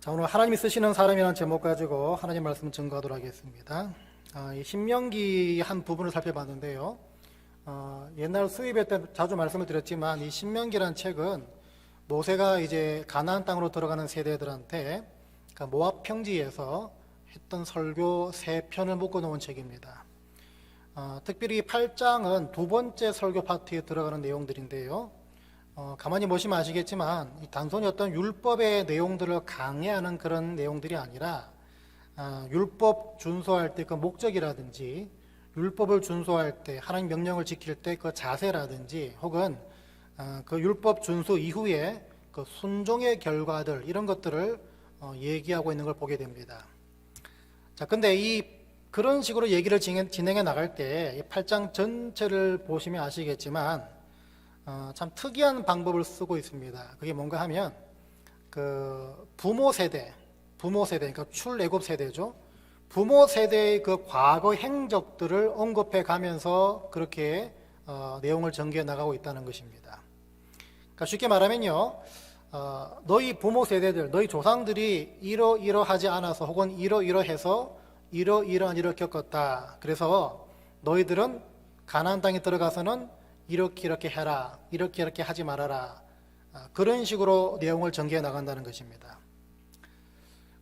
자, 오늘 하나님이 쓰시는 사람이라는 제목 가지고 하나님 말씀을 증거하도록 하겠습니다. 아, 이 신명기 한 부분을 살펴봤는데요. 어, 옛날 수입회 때 자주 말씀을 드렸지만 이 신명기란 책은 모세가 이제 가나안 땅으로 들어가는 세대들한테 그러니까 모압 평지에서 했던 설교 세 편을 묶어 놓은 책입니다. 어, 특별히 8장은 두 번째 설교 파트에 들어가는 내용들인데요. 어, 가만히 보시면 아시겠지만 이 단순히 어떤 율법의 내용들을 강해하는 그런 내용들이 아니라 아, 율법 준수할 때 그 목적이라든지 율법을 준수할 때 하나님 명령을 지킬 때 그 자세라든지 혹은 아, 그 율법 준수 이후에 그 순종의 결과들 이런 것들을 어, 얘기하고 있는 걸 보게 됩니다. 자, 근데 이 그런 식으로 얘기를 진행- 진행해 나갈 때이 8장 전체를 보시면 아시겠지만 어, 참 특이한 방법을 쓰고 있습니다. 그게 뭔가 하면 그 부모 세대, 부모 세대, 그러니까 출애굽 세대죠. 부모 세대의 그 과거 행적들을 언급해 가면서 그렇게 어, 내용을 전개해 나가고 있다는 것입니다. 그러니까 쉽게 말하면요, 어, 너희 부모 세대들, 너희 조상들이 이러 이러하지 않아서 혹은 이러 이러해서 이러 이러한 일을 겪었다. 그래서 너희들은 가나안 땅에 들어가서는 이렇게 이렇게 해라, 이렇게 이렇게 하지 말아라. 아, 그런 식으로 내용을 전개해 나간다는 것입니다.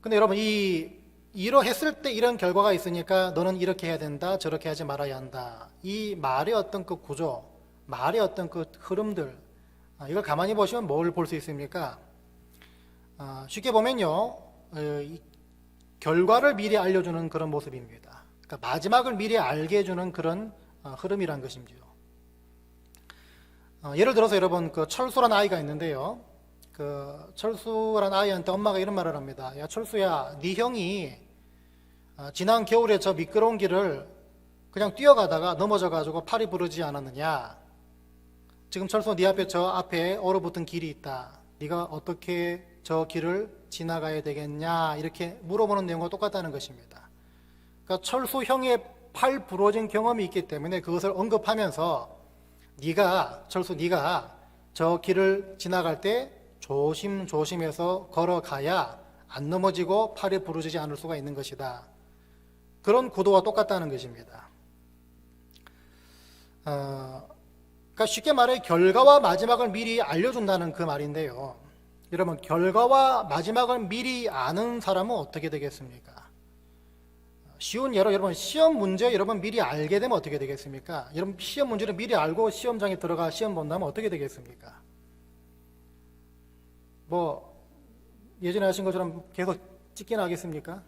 근데 여러분 이 이러했을 때 이런 결과가 있으니까 너는 이렇게 해야 된다, 저렇게 하지 말아야 한다. 이 말의 어떤 그 구조, 말의 어떤 그 흐름들, 아, 이걸 가만히 보시면 뭘 볼 수 있습니까? 아, 쉽게 보면요, 어, 이 결과를 미리 알려주는 그런 모습입니다. 그러니까 마지막을 미리 알게 해주는 그런 어, 흐름이란 것이죠. 어, 예를 들어서 여러분 그 철수란 아이가 있는데요. 그 철수란 아이한테 엄마가 이런 말을 합니다. 야 철수야, 네 형이 어, 지난 겨울에 저 미끄러운 길을 그냥 뛰어가다가 넘어져 가지고 팔이 부러지지 않았느냐? 지금 철수 네 앞에 저 앞에 얼어붙은 길이 있다. 네가 어떻게 저 길을 지나가야 되겠냐? 이렇게 물어보는 내용과 똑같다는 것입니다. 그러니까 철수 형의 팔 부러진 경험이 있기 때문에 그것을 언급하면서 네가 철수 네가 저 길을 지나갈 때 조심 조심해서 걸어가야 안 넘어지고 팔이 부러지지 않을 수가 있는 것이다. 그런 구도와 똑같다는 것입니다. 어, 그러니까 쉽게 말해 결과와 마지막을 미리 알려준다는 그 말인데요. 여러분 결과와 마지막을 미리 아는 사람은 어떻게 되겠습니까? 쉬운 예로 여러분 시험 문제 여러분 미리 알게 되면 어떻게 되겠습니까? 여러분 시험 문제를 미리 알고 시험장에 들어가 시험 본다면 어떻게 되겠습니까? 뭐 예전에 하신 것처럼 계속 찍기나 하겠습니까?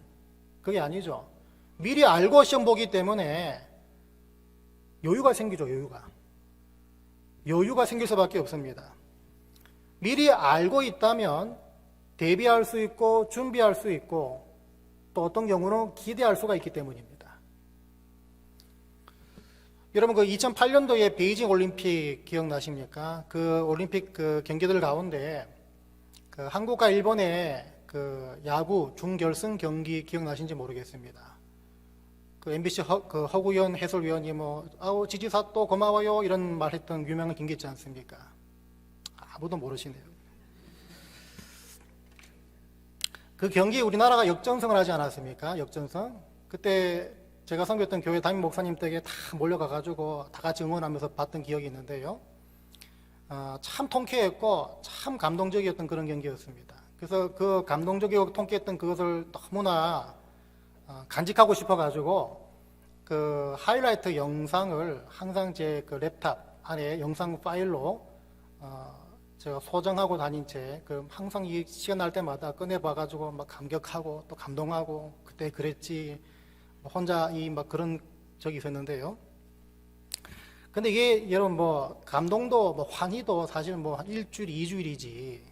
그게 아니죠. 미리 알고 시험 보기 때문에 여유가 생기죠, 여유가. 여유가 생길 수밖에 없습니다. 미리 알고 있다면 대비할 수 있고 준비할 수 있고 또 어떤 경우는 기대할 수가 있기 때문입니다. 여러분 그 2008년도에 베이징 올림픽 기억나십니까? 그 올림픽 그 경기들 가운데 그 한국과 일본의 그 야구 준결승 경기 기억나신지 모르겠습니다. 그 MBC 허, 그 허구현 해설위원이 뭐 아우 지지사 또 고마워요 이런 말했던 유명한 경기 있지 않습니까? 아무도 모르시네요. 그 경기에 우리나라가 역전승을 하지 않았습니까? 역전승. 그때 제가 섬겼던 교회 담임 목사님 댁에 다 몰려가 가지고 다 같이 응원하면서 봤던 기억이 있는데요. 어, 참 통쾌했고 참 감동적이었던 그런 경기였습니다. 그래서 그 감동적이고 통쾌했던 그것을 너무나 어, 간직하고 싶어 가지고 그 하이라이트 영상을 항상 제 그 랩탑 안에 영상 파일로 어, 제가 소장하고 다닌 채, 그 항상 이 시간 날 때마다 꺼내봐가지고 막 감격하고 또 감동하고 그때 그랬지 뭐 혼자 이 막 그런 적이 있었는데요. 근데 이게 여러분 뭐 감동도 뭐 환희도 사실 뭐 한 일주일, 이주일이지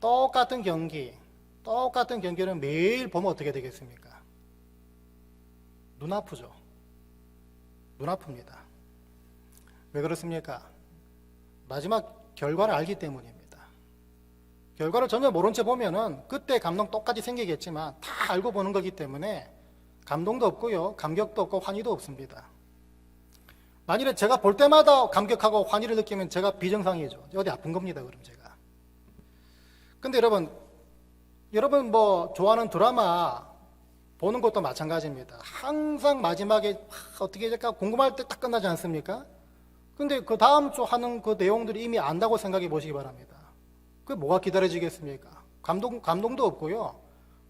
똑같은 경기, 똑같은 경기를 매일 보면 어떻게 되겠습니까? 눈 아프죠. 눈 아픕니다. 왜 그렇습니까? 마지막 결과를 알기 때문입니다. 결과를 전혀 모른 채 보면은 그때 감동 똑같이 생기겠지만 다 알고 보는 거기 때문에 감동도 없고요. 감격도 없고 환희도 없습니다. 만일에 제가 볼 때마다 감격하고 환희를 느끼면 제가 비정상이죠. 어디 아픈 겁니다. 그럼 제가. 근데 여러분 여러분 뭐 좋아하는 드라마 보는 것도 마찬가지입니다. 항상 마지막에 막 어떻게 될까 궁금할 때 딱 끝나지 않습니까? 근데 그 다음 주 하는 그 내용들이 이미 안다고 생각해 보시기 바랍니다. 그 뭐가 기다려지겠습니까? 감동, 감동도 없고요.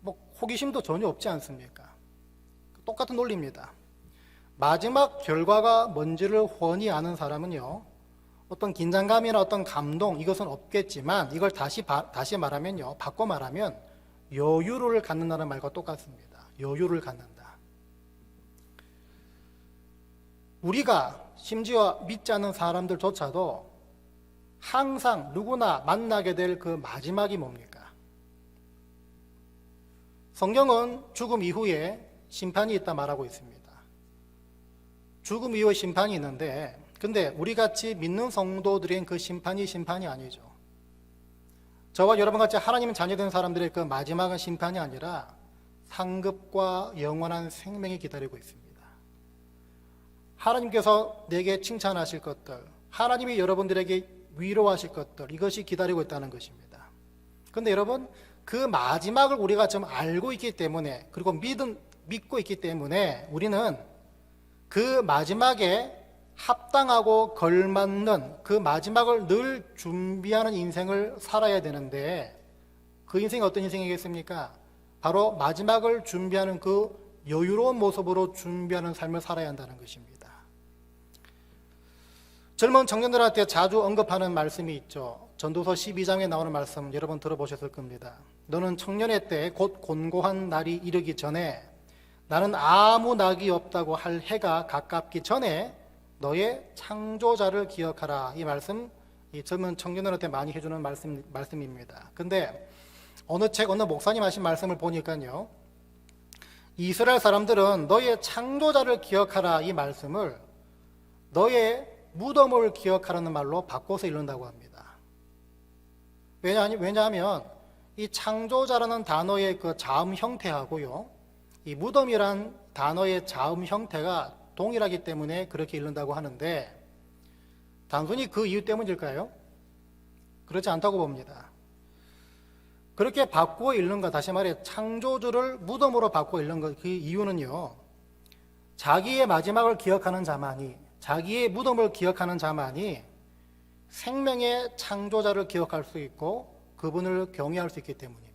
뭐 호기심도 전혀 없지 않습니까? 똑같은 논리입니다. 마지막 결과가 뭔지를 훤히 아는 사람은요. 어떤 긴장감이나 어떤 감동 이것은 없겠지만 이걸 다시 바- 다시 말하면요. 바꿔 말하면 여유를 갖는다는 말과 똑같습니다. 여유를 갖는다. 우리가 심지어 믿지 않는 사람들조차도 항상 누구나 만나게 될 그 마지막이 뭡니까? 성경은 죽음 이후에 심판이 있다 말하고 있습니다. 죽음 이후에 심판이 있는데, 근데 우리 같이 믿는 성도들인 그 심판이 심판이 아니죠. 저와 여러분 같이 하나님 자녀된 사람들의 그 마지막은 심판이 아니라 상급과 영원한 생명이 기다리고 있습니다. 하나님께서 내게 칭찬하실 것들, 하나님이 여러분들에게 위로하실 것들, 이것이 기다리고 있다는 것입니다. 근데 여러분, 그 마지막을 우리가 좀 알고 있기 때문에, 그리고 믿은, 믿고 있기 때문에 우리는 그 마지막에 합당하고 걸맞는 그 마지막을 늘 준비하는 인생을 살아야 되는데 그 인생이 어떤 인생이겠습니까? 바로 마지막을 준비하는 그 여유로운 모습으로 준비하는 삶을 살아야 한다는 것입니다. 젊은 청년들한테 자주 언급하는 말씀이 있죠. 전도서 12장에 나오는 말씀 여러분 들어보셨을 겁니다. 너는 청년의 때 곧 곤고한 날이 이르기 전에 나는 아무 낙이 없다고 할 해가 가깝기 전에 너의 창조자를 기억하라. 이 말씀 이 젊은 청년들한테 많이 해주는 말씀, 말씀입니다. 근데 어느 책, 어느 목사님 하신 말씀을 보니까요. 이스라엘 사람들은 너의 창조자를 기억하라. 이 말씀을 너의 무덤을 기억하라는 말로 바꿔서 읽는다고 합니다. 왜냐, 왜냐하면 이 창조자라는 단어의 그 자음 형태하고요. 이 무덤이란 단어의 자음 형태가 동일하기 때문에 그렇게 읽는다고 하는데 단순히 그 이유 때문일까요? 그렇지 않다고 봅니다. 그렇게 바꾸어 읽는 것, 다시 말해 창조주를 무덤으로 바꾸어 읽는 것, 그 이유는요. 자기의 마지막을 기억하는 자만이, 자기의 무덤을 기억하는 자만이 생명의 창조자를 기억할 수 있고 그분을 경외할 수 있기 때문입니다.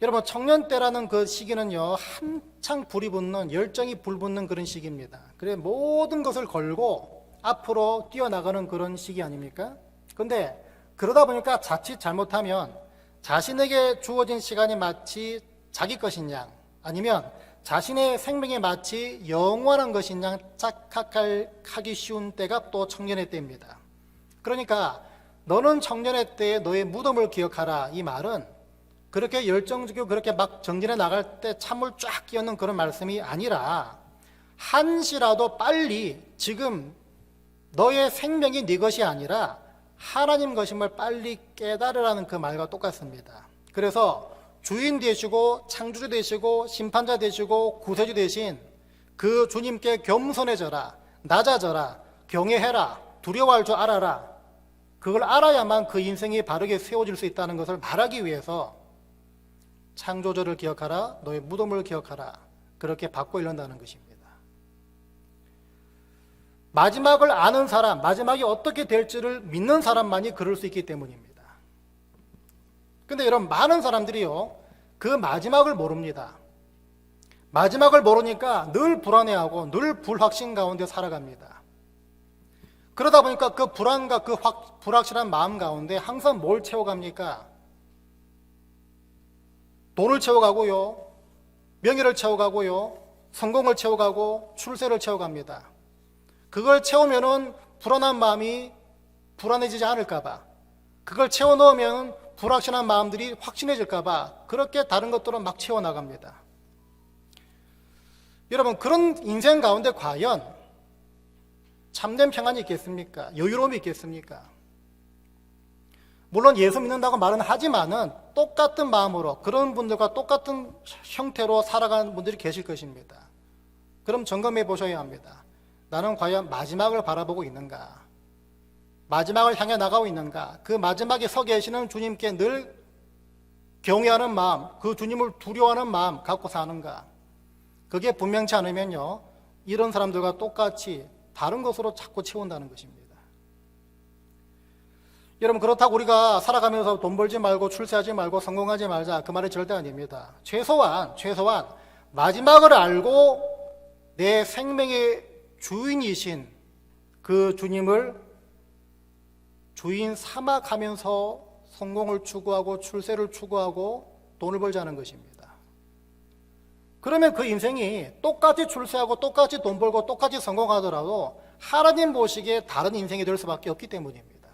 여러분 청년 때라는 그 시기는요 한창 불이 붙는 열정이 불붙는 그런 시기입니다. 그래 모든 것을 걸고 앞으로 뛰어나가는 그런 시기 아닙니까? 근데 그러다 보니까 자칫 잘못하면 자신에게 주어진 시간이 마치 자기 것인 양 아니면 자신의 생명이 마치 영원한 것인 양 착각하기 쉬운 때가 또 청년의 때입니다. 그러니까 너는 청년의 때에 너의 무덤을 기억하라 이 말은 그렇게 열정적이고 그렇게 막 정진해 나갈 때 찬물 쫙 끼얹는 그런 말씀이 아니라 한시라도 빨리 지금 너의 생명이 네 것이 아니라 하나님 것임을 빨리 깨달으라는 그 말과 똑같습니다. 그래서 주인 되시고 창조주 되시고 심판자 되시고 구세주 되신 그 주님께 겸손해져라 낮아져라 경외해라 두려워할 줄 알아라 그걸 알아야만 그 인생이 바르게 세워질 수 있다는 것을 말하기 위해서 창조주를 기억하라 너의 무덤을 기억하라 그렇게 바꿔 읽는다는 것입니다. 마지막을 아는 사람, 마지막이 어떻게 될지를 믿는 사람만이 그럴 수 있기 때문입니다. 근데 여러분, 많은 사람들이요, 그 마지막을 모릅니다. 마지막을 모르니까 늘 불안해하고 늘 불확신 가운데 살아갑니다. 그러다 보니까 그 불안과 그 확, 불확실한 마음 가운데 항상 뭘 채워갑니까? 돈을 채워가고요, 명예를 채워가고요, 성공을 채워가고 출세를 채워갑니다. 그걸 채우면은 불안한 마음이 불안해지지 않을까봐. 그걸 채워 넣으면 불확실한 마음들이 확신해질까봐 그렇게 다른 것들은 막 채워 나갑니다. 여러분, 그런 인생 가운데 과연 참된 평안이 있겠습니까? 여유로움이 있겠습니까? 물론 예수 믿는다고 말은 하지만은 똑같은 마음으로 그런 분들과 똑같은 형태로 살아가는 분들이 계실 것입니다. 그럼 점검해 보셔야 합니다. 나는 과연 마지막을 바라보고 있는가? 마지막을 향해 나가고 있는가? 그 마지막에 서 계시는 주님께 늘 경외하는 마음, 그 주님을 두려워하는 마음 갖고 사는가? 그게 분명치 않으면요, 이런 사람들과 똑같이 다른 것으로 자꾸 채운다는 것입니다. 여러분, 그렇다고 우리가 살아가면서 돈 벌지 말고 출세하지 말고 성공하지 말자. 그 말이 절대 아닙니다. 최소한, 최소한, 마지막을 알고 내 생명의 주인이신 그 주님을 주인 삼아 가면서 성공을 추구하고 출세를 추구하고 돈을 벌자는 것입니다. 그러면 그 인생이 똑같이 출세하고 똑같이 돈 벌고 똑같이 성공하더라도 하나님 보시기에 다른 인생이 될 수밖에 없기 때문입니다.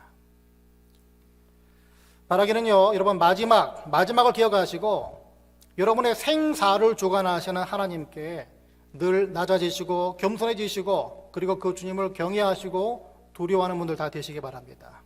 바라기는요, 여러분 마지막, 마지막을 기억하시고 여러분의 생사를 주관하시는 하나님께 늘 낮아지시고 겸손해지시고 그리고 그 주님을 경외하시고 두려워하는 분들 다 되시기 바랍니다.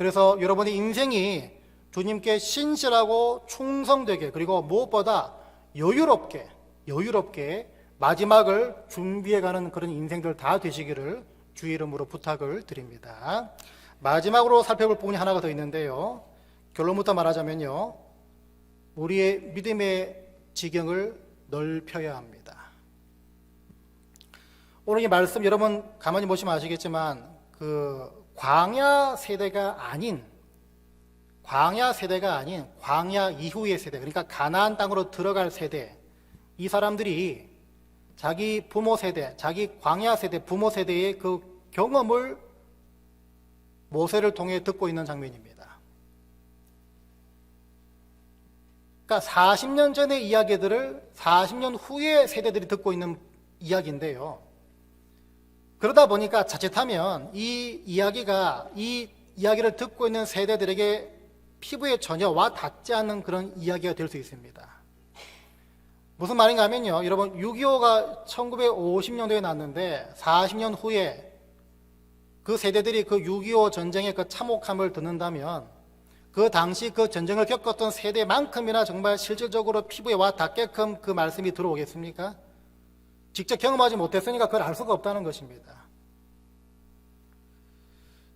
그래서 여러분의 인생이 주님께 신실하고 충성되게 그리고 무엇보다 여유롭게 여유롭게 마지막을 준비해가는 그런 인생들 다 되시기를 주의 이름으로 부탁을 드립니다. 마지막으로 살펴볼 부분이 하나가 더 있는데요. 결론부터 말하자면요. 우리의 믿음의 지경을 넓혀야 합니다. 오늘 이 말씀 여러분 가만히 보시면 아시겠지만 그 광야 세대가 아닌 광야 세대가 아닌 광야 이후의 세대 그러니까 가나안 땅으로 들어갈 세대 이 사람들이 자기 부모 세대, 자기 광야 세대, 부모 세대의 그 경험을 모세를 통해 듣고 있는 장면입니다. 그러니까 40년 전의 이야기들을 40년 후의 세대들이 듣고 있는 이야기인데요. 그러다 보니까 자칫하면 이 이야기가 이 이야기를 듣고 있는 세대들에게 피부에 전혀 와 닿지 않는 그런 이야기가 될 수 있습니다. 무슨 말인가 하면요. 여러분 6.25가 1950년도에 났는데 40년 후에 그 세대들이 그 6.25 전쟁의 그 참혹함을 듣는다면 그 당시 그 전쟁을 겪었던 세대만큼이나 정말 실질적으로 피부에 와 닿게끔 그 말씀이 들어오겠습니까? 직접 경험하지 못했으니까 그걸 알 수가 없다는 것입니다.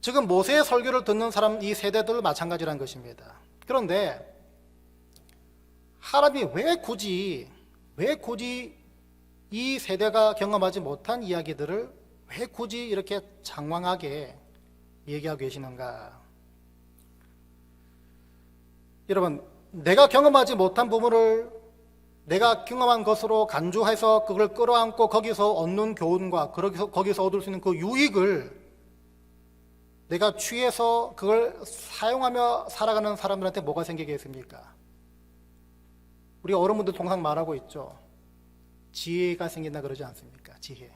지금 모세의 설교를 듣는 사람 이 세대들 마찬가지란 것입니다. 그런데 하나님이 왜 굳이 왜 굳이 이 세대가 경험하지 못한 이야기들을 왜 굳이 이렇게 장황하게 얘기하고 계시는가? 여러분, 내가 경험하지 못한 부분을 내가 경험한 것으로 간주해서 그걸 끌어안고 거기서 얻는 교훈과 거기서, 얻을 수 있는 그 유익을 내가 취해서 그걸 사용하며 살아가는 사람들한테 뭐가 생기겠습니까? 우리 어른분들 통상 말하고 있죠. 지혜가 생긴다 그러지 않습니까? 지혜.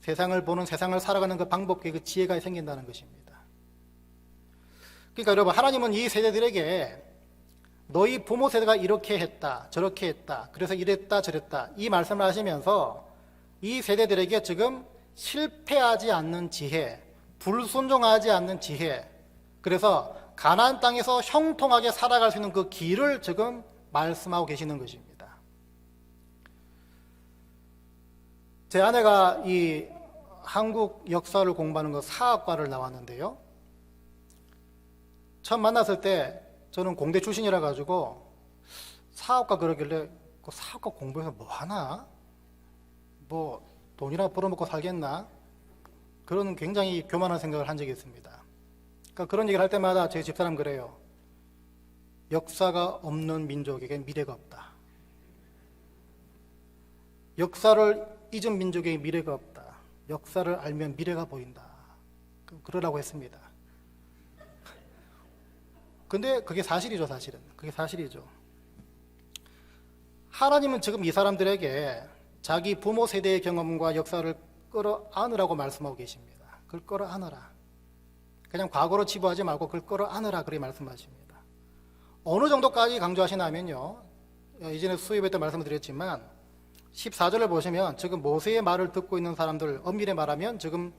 세상을 보는 세상을 살아가는 그 방법에 그 지혜가 생긴다는 것입니다. 그러니까 여러분, 하나님은 이 세대들에게 너희 부모 세대가 이렇게 했다, 저렇게 했다, 그래서 이랬다, 저랬다, 이 말씀을 하시면서 이 세대들에게 지금 실패하지 않는 지혜, 불순종하지 않는 지혜, 그래서 가나안 땅에서 형통하게 살아갈 수 있는 그 길을 지금 말씀하고 계시는 것입니다. 제 아내가 이 한국 역사를 공부하는 그 사학과를 나왔는데요. 처음 만났을 때 저는 공대 출신이라 가지고 사학과 그러길래 그 사학과 공부해서 뭐 하나? 뭐 돈이나 벌어먹고 살겠나? 그런 굉장히 교만한 생각을 한 적이 있습니다. 그러니까 그런 얘기를 할 때마다 제 집사람 그래요. 역사가 없는 민족에게 미래가 없다. 역사를 잊은 민족에게 미래가 없다. 역사를 알면 미래가 보인다. 그러라고 했습니다. 근데 그게 사실이죠, 사실은. 그게 사실이죠. 하나님은 지금 이 사람들에게 자기 부모 세대의 경험과 역사를 끌어안으라고 말씀하고 계십니다. 그걸 끌어안으라. 그냥 과거로 치부하지 말고 그걸 끌어안으라 그렇게 말씀하십니다. 어느 정도까지 강조하시냐면요. 이전에 수입에 때 말씀을 드렸지만 14절을 보시면 지금 모세의 말을 듣고 있는 사람들 엄밀히 말하면 지금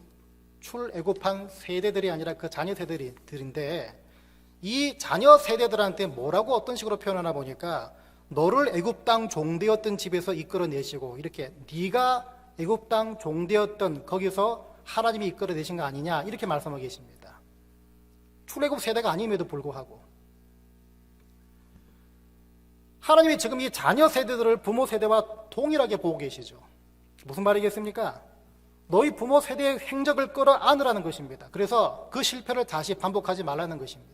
출애굽한 세대들이 아니라 그 자녀 세대들인데 이 자녀 세대들한테 뭐라고 어떤 식으로 표현하나 보니까 너를 애굽 땅 종되었던 집에서 이끌어내시고 이렇게 네가 애굽 땅 종되었던 거기서 하나님이 이끌어내신 거 아니냐 이렇게 말씀하고 계십니다. 출애굽 세대가 아님에도 불구하고 하나님이 지금 이 자녀 세대들을 부모 세대와 동일하게 보고 계시죠. 무슨 말이겠습니까? 너희 부모 세대의 행적을 끌어안으라는 것입니다. 그래서 그 실패를 다시 반복하지 말라는 것입니다.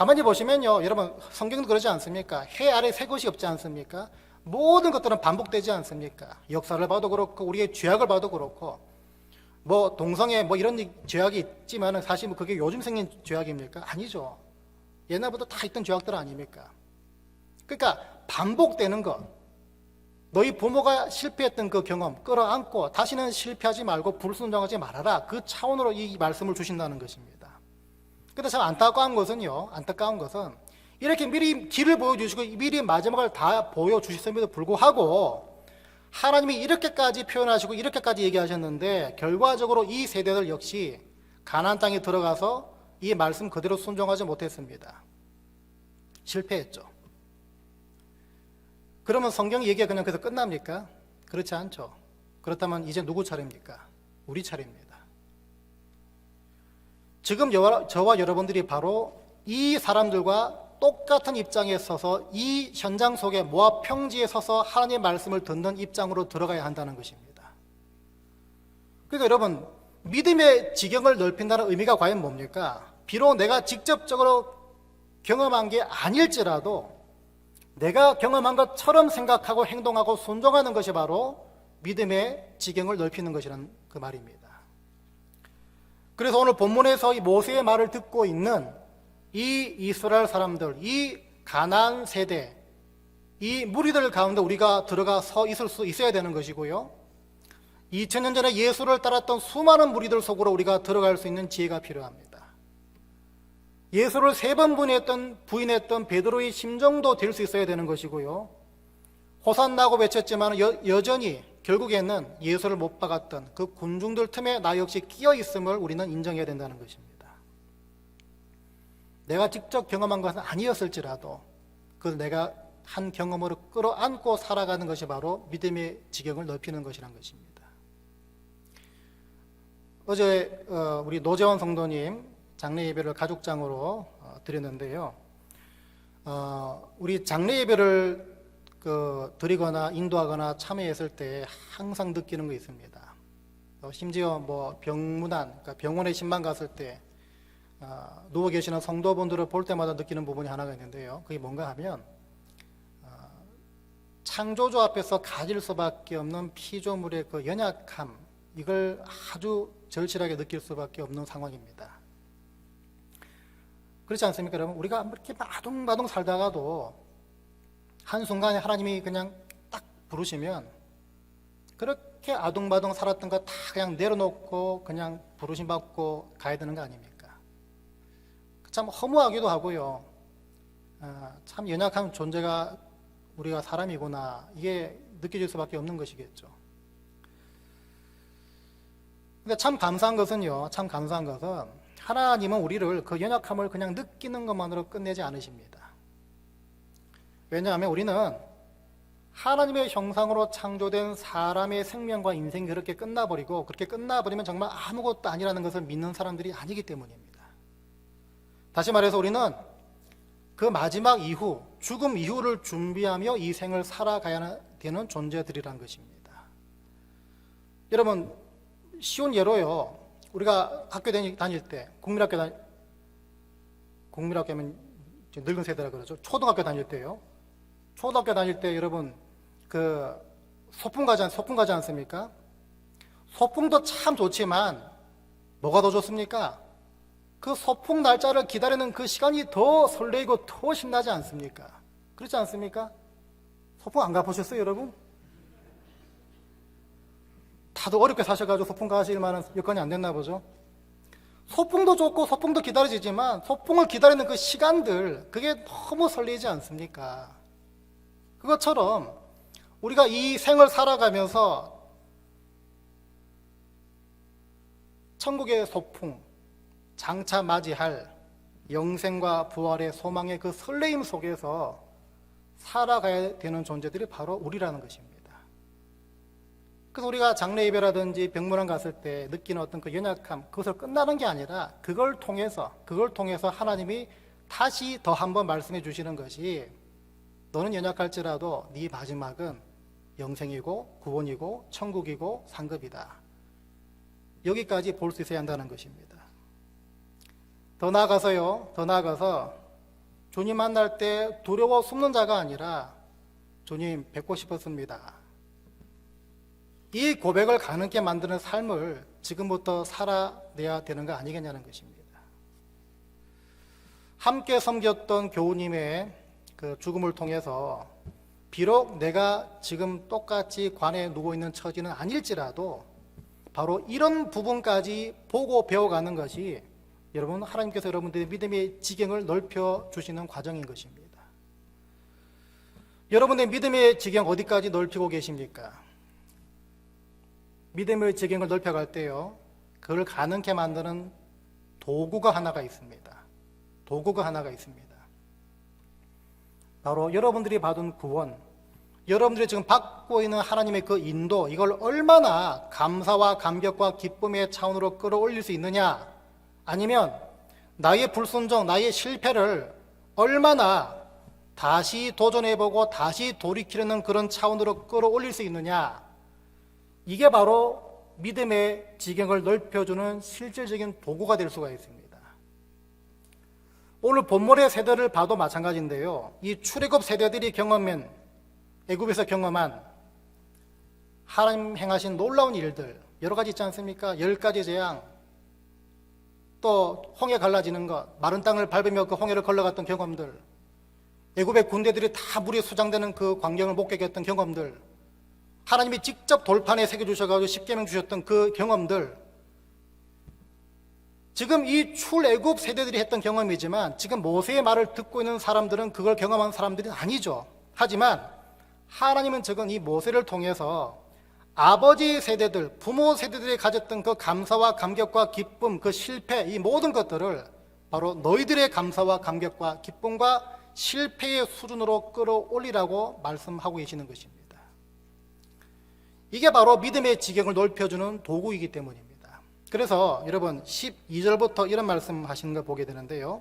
가만히 보시면요, 여러분 성경도 그러지 않습니까? 해 아래 새 것이 없지 않습니까? 모든 것들은 반복되지 않습니까? 역사를 봐도 그렇고 우리의 죄악을 봐도 그렇고 뭐 동성애 뭐 이런 죄악이 있지만은 사실 뭐 그게 요즘 생긴 죄악입니까? 아니죠. 옛날부터 다 있던 죄악들 아닙니까? 그러니까 반복되는 것. 너희 부모가 실패했던 그 경험 끌어안고 다시는 실패하지 말고 불순종하지 말아라. 그 차원으로 이 말씀을 주신다는 것입니다. 근데 참 안타까운 것은요. 안타까운 것은 이렇게 미리 길을 보여주시고 미리 마지막을 다 보여주셨음에도 불구하고 하나님이 이렇게까지 표현하시고 이렇게까지 얘기하셨는데 결과적으로 이 세대들 역시 가나안 땅에 들어가서 이 말씀 그대로 순종하지 못했습니다. 실패했죠. 그러면 성경 얘기가 그냥 그래서 끝납니까? 그렇지 않죠. 그렇다면 이제 누구 차례입니까? 우리 차례입니다. 지금 저와 여러분들이 바로 이 사람들과 똑같은 입장에 서서 이 현장 속에 모압 평지에 서서 하나님의 말씀을 듣는 입장으로 들어가야 한다는 것입니다. 그러니까 여러분 믿음의 지경을 넓힌다는 의미가 과연 뭡니까? 비록 내가 직접적으로 경험한 게 아닐지라도 내가 경험한 것처럼 생각하고 행동하고 순종하는 것이 바로 믿음의 지경을 넓히는 것이라는 그 말입니다. 그래서 오늘 본문에서 이 모세의 말을 듣고 있는 이 이스라엘 사람들, 이 가난 세대, 이 무리들 가운데 우리가 들어가 서 있을 수 있어야 되는 것이고요. 2000년 전에 예수를 따랐던 수많은 무리들 속으로 우리가 들어갈 수 있는 지혜가 필요합니다. 예수를 세 번 부인했던, 부인했던 베드로의 심정도 될 수 있어야 되는 것이고요. 호산나고 외쳤지만 여, 여전히 결국에는 예수를 못 박았던 그 군중들 틈에 나 역시 끼어 있음을 우리는 인정해야 된다는 것입니다. 내가 직접 경험한 것은 아니었을지라도 그 내가 한 경험으로 끌어안고 살아가는 것이 바로 믿음의 지경을 넓히는 것이란 것입니다. 어제 어, 우리 노재원 성도님 장례 예배를 가족장으로 어, 드렸는데요. 어, 우리 장례 예배를 그 드리거나 인도하거나 참여했을 때 항상 느끼는 거 있습니다. 어, 심지어 뭐 병문안, 그러니까 병원에 신방 갔을 때 어, 누워 계시는 성도분들을 볼 때마다 느끼는 부분이 하나가 있는데요. 그게 뭔가 하면 어, 창조주 앞에서 가질 수밖에 없는 피조물의 그 연약함 이걸 아주 절실하게 느낄 수밖에 없는 상황입니다. 그렇지 않습니까, 여러분? 우리가 이렇게 마둥마둥 살다가도 한순간에 하나님이 그냥 딱 부르시면 그렇게 아둥바둥 살았던 거 다 그냥 내려놓고 그냥 부르심 받고 가야 되는 거 아닙니까? 참 허무하기도 하고요. 아, 참 연약한 존재가 우리가 사람이구나. 이게 느껴질 수밖에 없는 것이겠죠. 근데 참 감사한 것은요, 참 감사한 것은 하나님은 우리를 그 연약함을 그냥 느끼는 것만으로 끝내지 않으십니다. 왜냐하면 우리는 하나님의 형상으로 창조된 사람의 생명과 인생이 그렇게 끝나버리고 그렇게 끝나버리면 정말 아무것도 아니라는 것을 믿는 사람들이 아니기 때문입니다. 다시 말해서 우리는 그 마지막 이후, 죽음 이후를 준비하며 이 생을 살아가야 되는 존재들이란 것입니다. 여러분, 쉬운 예로요. 우리가 학교 다닐, 때, 국민학교 다닐, 국민학교 하면 늙은 세대라 그러죠. 초등학교 다닐 때요. 초등학교 다닐 때 여러분, 그, 소풍 가지, 않- 소풍 가지 않습니까? 소풍도 참 좋지만, 뭐가 더 좋습니까? 그 소풍 날짜를 기다리는 그 시간이 더 설레이고 더 신나지 않습니까? 그렇지 않습니까? 소풍 안 가보셨어요, 여러분? 다들 어렵게 사셔가지고 소풍 가실 만한 여건이 안 됐나 보죠. 소풍도 좋고 소풍도 기다려지지만 소풍을 기다리는 그 시간들 그게 너무 설레지 않습니까? 그것처럼 우리가 이 생을 살아가면서 천국의 소풍 장차 맞이할 영생과 부활의 소망의 그 설레임 속에서 살아가야 되는 존재들이 바로 우리라는 것입니다. 그래서 우리가 장례 예배라든지 병문안 갔을 때 느끼는 어떤 그 연약함, 그것을 끝나는 게 아니라 그걸 통해서, 그걸 통해서 하나님이 다시 더 한번 말씀해 주시는 것이 너는 연약할지라도 네 마지막은 영생이고 구원이고 천국이고 상급이다. 여기까지 볼 수 있어야 한다는 것입니다. 더 나아가서요. 더 나아가서 주님 만날 때 두려워 숨는 자가 아니라 주님 뵙고 싶었습니다. 이 고백을 가능케 만드는 삶을 지금부터 살아내야 되는 거 아니겠냐는 것입니다. 함께 섬겼던 교우님의 그 죽음을 통해서 비록 내가 지금 똑같이 관에 누워 있는 처지는 아닐지라도 바로 이런 부분까지 보고 배워가는 것이 여러분 하나님께서 여러분들의 믿음의 지경을 넓혀 주시는 과정인 것입니다. 여러분의 믿음의 지경 어디까지 넓히고 계십니까? 믿음의 지경을 넓혀갈 때요, 그걸 가능케 만드는 도구가 하나가 있습니다. 도구가 하나가 있습니다. 바로 여러분들이 받은 구원, 여러분들이 지금 받고 있는 하나님의 그 인도, 이걸 얼마나 감사와 감격과 기쁨의 차원으로 끌어올릴 수 있느냐, 아니면 나의 불순종, 나의 실패를 얼마나 다시 도전해보고 다시 돌이키려는 그런 차원으로 끌어올릴 수 있느냐, 이게 바로 믿음의 지경을 넓혀주는 실질적인 도구가 될 수가 있습니다. 오늘 본문의 세대를 봐도 마찬가지인데요. 이 출애굽 세대들이 경험한 애굽에서 경험한 하나님 행하신 놀라운 일들 여러 가지 있지 않습니까? 열 가지 재앙, 또 홍해 갈라지는 것, 마른 땅을 밟으며 그 홍해를 걸러갔던 경험들, 애굽의 군대들이 다 물이 수장되는 그 광경을 목격했던 경험들, 하나님이 직접 돌판에 새겨 주셔가지고 십계명 주셨던 그 경험들, 지금 이 출애굽 세대들이 했던 경험이지만 지금 모세의 말을 듣고 있는 사람들은 그걸 경험한 사람들이 아니죠. 하지만 하나님은 지금 이 모세를 통해서 아버지 세대들, 부모 세대들이 가졌던 그 감사와 감격과 기쁨, 그 실패, 이 모든 것들을 바로 너희들의 감사와 감격과 기쁨과 실패의 수준으로 끌어올리라고 말씀하고 계시는 것입니다. 이게 바로 믿음의 지경을 넓혀주는 도구이기 때문입니다. 그래서 여러분 12절부터 이런 말씀 하시는 걸 보게 되는데요.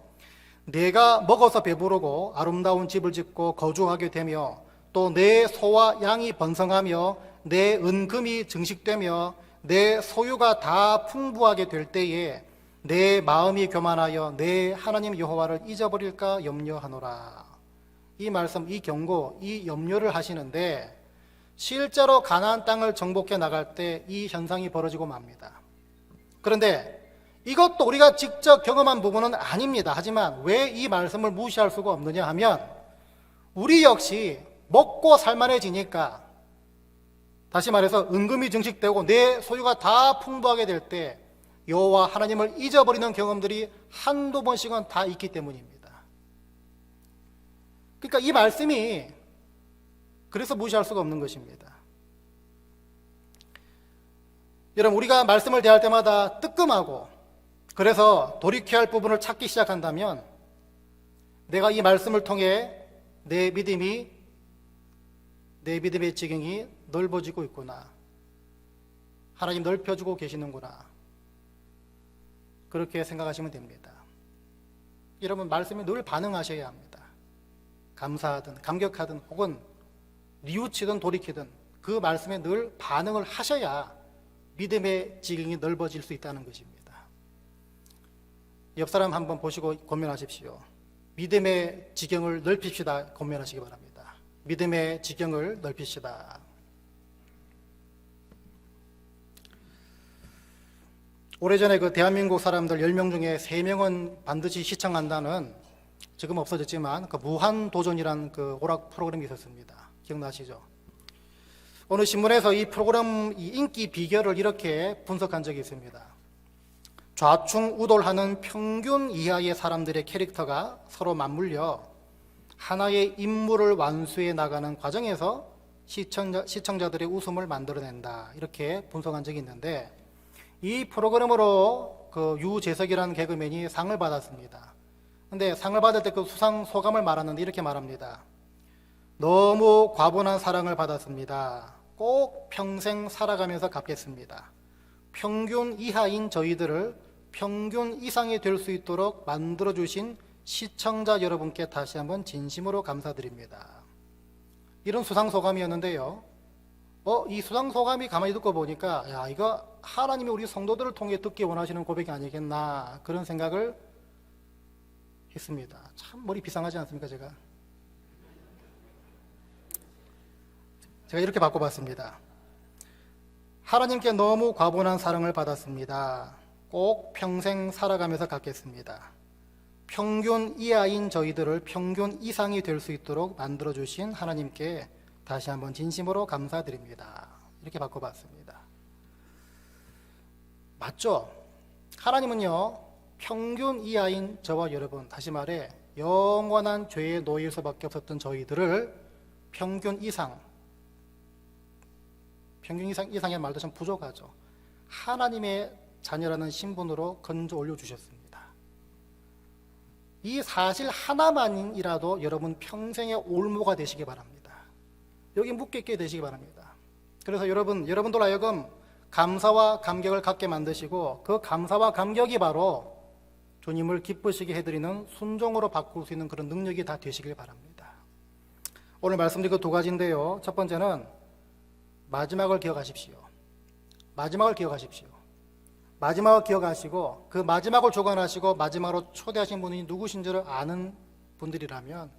내가 먹어서 배부르고 아름다운 집을 짓고 거주하게 되며 또 내 소와 양이 번성하며 내 은금이 증식되며 내 소유가 다 풍부하게 될 때에 내 마음이 교만하여 내 하나님 여호와를 잊어버릴까 염려하노라. 이 말씀, 이 경고, 이 염려를 하시는데 실제로 가나안 땅을 정복해 나갈 때 이 현상이 벌어지고 맙니다. 그런데 이것도 우리가 직접 경험한 부분은 아닙니다. 하지만 왜 이 말씀을 무시할 수가 없느냐 하면 우리 역시 먹고 살만해지니까 다시 말해서 은금이 증식되고 내 소유가 다 풍부하게 될 때 여호와 하나님을 잊어버리는 경험들이 한두 번씩은 다 있기 때문입니다. 그러니까 이 말씀이 그래서 무시할 수가 없는 것입니다. 여러분 우리가 말씀을 대할 때마다 뜨끔하고 그래서 돌이켜야 할 부분을 찾기 시작한다면 내가 이 말씀을 통해 내 믿음이 내 믿음의 지경이 넓어지고 있구나. 하나님 넓혀주고 계시는구나. 그렇게 생각하시면 됩니다. 여러분 말씀에 늘 반응하셔야 합니다. 감사하든 감격하든 혹은 뉘우치든 돌이키든 그 말씀에 늘 반응을 하셔야 믿음의 지경이 넓어질 수 있다는 것입니다. 옆 사람 한번 보시고 고민하십시오. 믿음의 지경을 넓힙시다. 고민하시기 바랍니다. 믿음의 지경을 넓히시다. 오래전에 그 대한민국 사람들 10명 중에 3명은 반드시 시청한다는 지금 없어졌지만 그 무한도전이라는 그 오락 프로그램이 있었습니다. 기억나시죠? 어느 신문에서 이 프로그램 이 인기 비결을 이렇게 분석한 적이 있습니다. 좌충우돌하는 평균 이하의 사람들의 캐릭터가 서로 맞물려 하나의 인물을 완수해 나가는 과정에서 시청자, 시청자들의 웃음을 만들어낸다. 이렇게 분석한 적이 있는데 이 프로그램으로 그 유재석이라는 개그맨이 상을 받았습니다. 근데 상을 받을 때 그 수상 소감을 말하는데 이렇게 말합니다. 너무 과분한 사랑을 받았습니다. 꼭 평생 살아가면서 갚겠습니다. 평균 이하인 저희들을 평균 이상이 될 수 있도록 만들어 주신 시청자 여러분께 다시 한번 진심으로 감사드립니다. 이런 수상 소감이었는데요. 어, 이 수상 소감이 가만히 듣고 보니까, 야, 이거 하나님이 우리 성도들을 통해 듣기 원하시는 고백이 아니겠나, 그런 생각을 했습니다. 참 머리 비상하지 않습니까, 제가? 제가 이렇게 바꿔봤습니다. 하나님께 너무 과분한 사랑을 받았습니다. 꼭 평생 살아가면서 갖겠습니다. 평균 이하인 저희들을 평균 이상이 될 수 있도록 만들어주신 하나님께 다시 한번 진심으로 감사드립니다. 이렇게 바꿔봤습니다. 맞죠? 하나님은요, 평균 이하인 저와 여러분, 다시 말해, 영원한 죄에 놓일 수밖에 없었던 저희들을 평균 이상, 평균 이상, 이상의 말도 좀 부족하죠. 하나님의 자녀라는 신분으로 건져 올려주셨습니다. 이 사실 하나만이라도 여러분 평생의 올무가 되시기 바랍니다. 여기 묻겠게 되시기 바랍니다. 그래서 여러분, 여러분들 하여금 감사와 감격을 갖게 만드시고 그 감사와 감격이 바로 주님을 기쁘시게 해드리는 순종으로 바꿀 수 있는 그런 능력이 다 되시길 바랍니다. 오늘 말씀드린 그 두 가지인데요. 첫 번째는 마지막을 기억하십시오. 마지막을 기억하십시오. 마지막을 기억하시고 그 마지막을 조관하시고 마지막으로 초대하신 분이 누구신지를 아는 분들이라면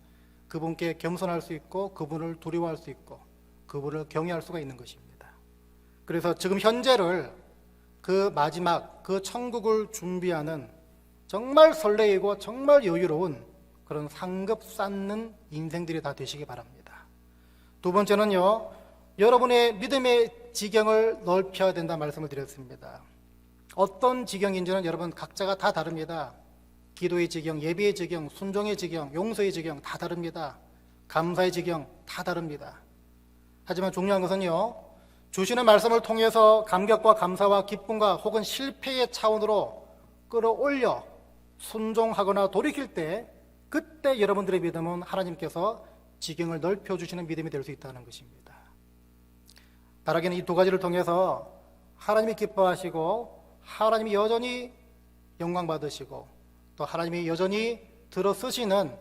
그분께 겸손할 수 있고 그분을 두려워할 수 있고 그분을 경외할 수가 있는 것입니다. 그래서 지금 현재를 그 마지막 그 천국을 준비하는 정말 설레이고 정말 여유로운 그런 상급 쌓는 인생들이 다 되시기 바랍니다. 두 번째는요. 여러분의 믿음의 지경을 넓혀야 된다 말씀을 드렸습니다. 어떤 지경인지는 여러분 각자가 다 다릅니다. 기도의 지경, 예배의 지경, 순종의 지경, 용서의 지경 다 다릅니다. 감사의 지경 다 다릅니다. 하지만 중요한 것은요. 주시는 말씀을 통해서 감격과 감사와 기쁨과 혹은 실패의 차원으로 끌어올려 순종하거나 돌이킬 때 그때 여러분들의 믿음은 하나님께서 지경을 넓혀 주시는 믿음이 될 수 있다는 것입니다. 바라기는 이 두 가지를 통해서 하나님이 기뻐하시고 하나님이 여전히 영광 받으시고 또 하나님이 여전히 들어 쓰시는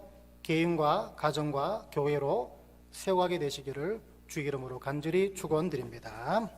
개인과 가정과 교회로 세워가게 되시기를 주의 이름으로 간절히 축원드립니다.